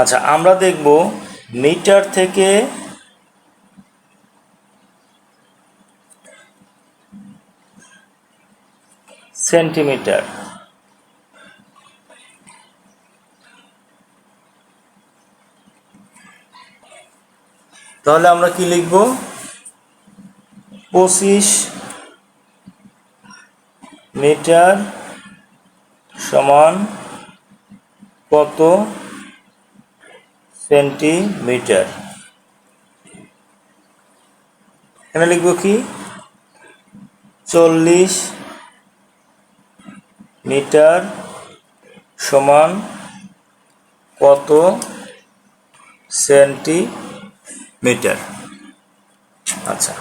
আচ্ছা আমরা দেখব মিটার থেকে সেন্টিমিটার। তাহলে আমরা কি লিখব? পঁচিশ মিটার সমান কত? সেন্টিমিটার। এখানে লিখব কি? চল্লিশ মিটার সমান কত সেন্টিমিটার? আচ্ছা।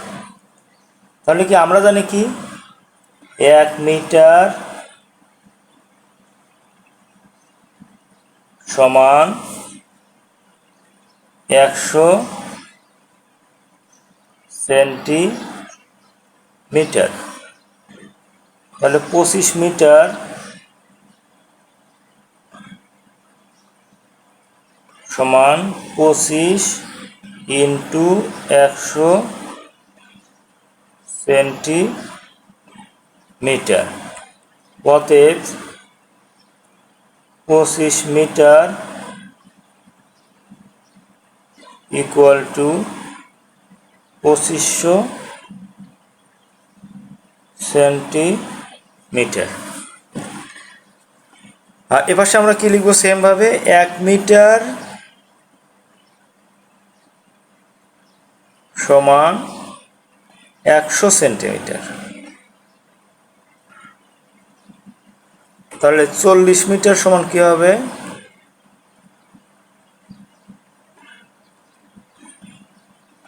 তাহলে কি আমরা জানি কি? এক মিটার সমান একশো সেন্টিমিটার। তাহলে পঁচিশ মিটার সমান পঁচিশ ইন্টু একশো সেন্টিমিটার। অতএব পঁচিশ মিটার ইকুয়াল টু পঁচিশশো সেন্টিমিটার। আর এপাশে আমরা কি লিখব? সেমভাবে এক মিটার সমান একশো সেন্টিমিটার। তাহলে চল্লিশ মিটার সমান কি হবে?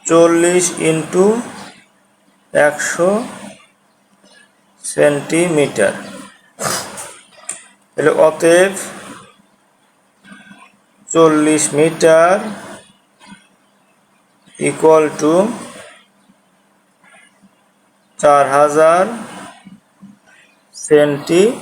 চল্লিশ ইন্টু একশো সেন্টিমিটার। তাহলে অতএব চল্লিশ মিটার ইকুয়াল টু চার হাজার সেন্টিমিটার।